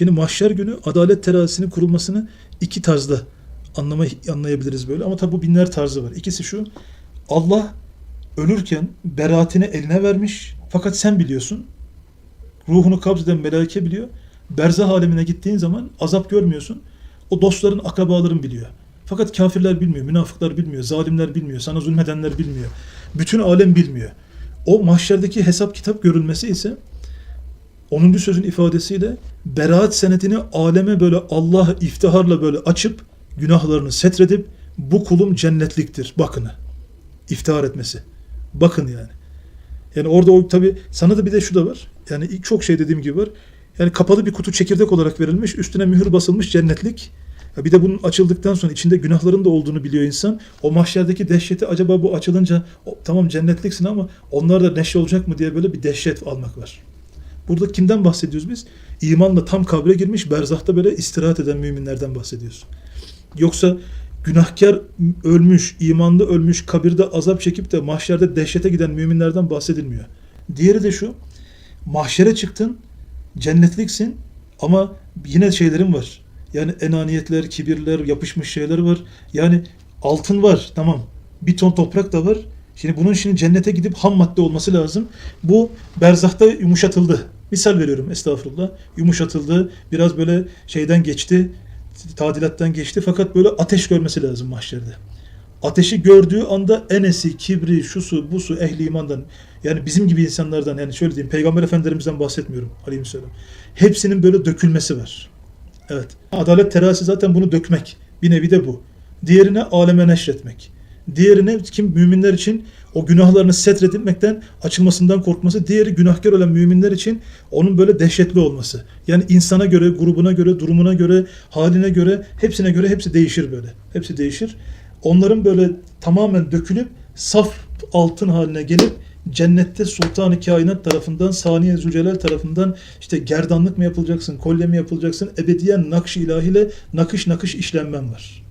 Şimdi mahşer günü adalet terazisinin kurulmasını iki tarzda anlama, anlayabiliriz böyle. Ama tabi bu binler tarzı var. İkisi şu. Allah ölürken beraatini eline vermiş. Fakat sen biliyorsun. Ruhunu kabz eden melaike biliyor. Berzah alemine gittiğin zaman azap görmüyorsun. O dostların, akrabaların biliyor. Fakat kafirler bilmiyor, münafıklar bilmiyor, zalimler bilmiyor, sana zulmedenler bilmiyor. Bütün alem bilmiyor. O mahşerdeki hesap kitap görülmesi ise 10. sözün ifadesiyle beraat senedini aleme böyle Allah iftiharla böyle açıp günahlarını setredip bu kulum cennetliktir bakını. İftihar etmesi. Bakın yani. Yani orada o tabi sana da bir de şu da var. Yani çok şey dediğim gibi var. Yani kapalı bir kutu çekirdek olarak verilmiş. Üstüne mühür basılmış cennetlik. Ya bir de bunun açıldıktan sonra içinde günahların da olduğunu biliyor insan. O mahşerdeki dehşeti acaba bu açılınca tamam cennetliksin ama onlar da neşe olacak mı diye böyle bir dehşet almak var. Burada kimden bahsediyoruz biz? İmanla tam kabre girmiş, berzahta böyle istirahat eden müminlerden bahsediyoruz. Yoksa günahkar ölmüş, imanlı ölmüş, kabirde azap çekip de mahşerde dehşete giden müminlerden bahsedilmiyor. Diğeri de şu, mahşere çıktın, cennetliksin ama yine şeylerin var. Yani enaniyetler, kibirler, yapışmış şeyler var. Yani altın var, tamam. Bir ton toprak da var. Şimdi bunun şimdi cennete gidip ham madde olması lazım. Bu berzahta yumuşatıldı. Misal veriyorum estağfurullah. Yumuşatıldı. Biraz böyle şeyden geçti. Tadilattan geçti. Fakat böyle ateş görmesi lazım mahşerde. Ateşi gördüğü anda enesi, kibri, şusu, busu, ehli imandan yani bizim gibi insanlardan yani şöyle diyeyim Peygamber Efendimiz'den bahsetmiyorum aleyhisselam. Hepsinin böyle dökülmesi var. Evet. Adalet terazisi zaten bunu dökmek. Bir nevi de bu. Diğerine aleme neşretmek. Diğerine kim müminler için o günahlarını setredilmekten açılmasından korkması. Diğeri günahkar olan müminler için onun böyle dehşetli olması. Yani insana göre, grubuna göre, durumuna göre, haline göre, hepsine göre hepsi değişir böyle. Hepsi değişir. Onların böyle tamamen dökülüp saf altın haline gelip cennette sultanı kainat tarafından saniye zülcelal tarafından işte gerdanlık mı yapılacaksın kolye mi yapılacaksın ebediyen nakş ilahiyle nakış nakış işlenmen var.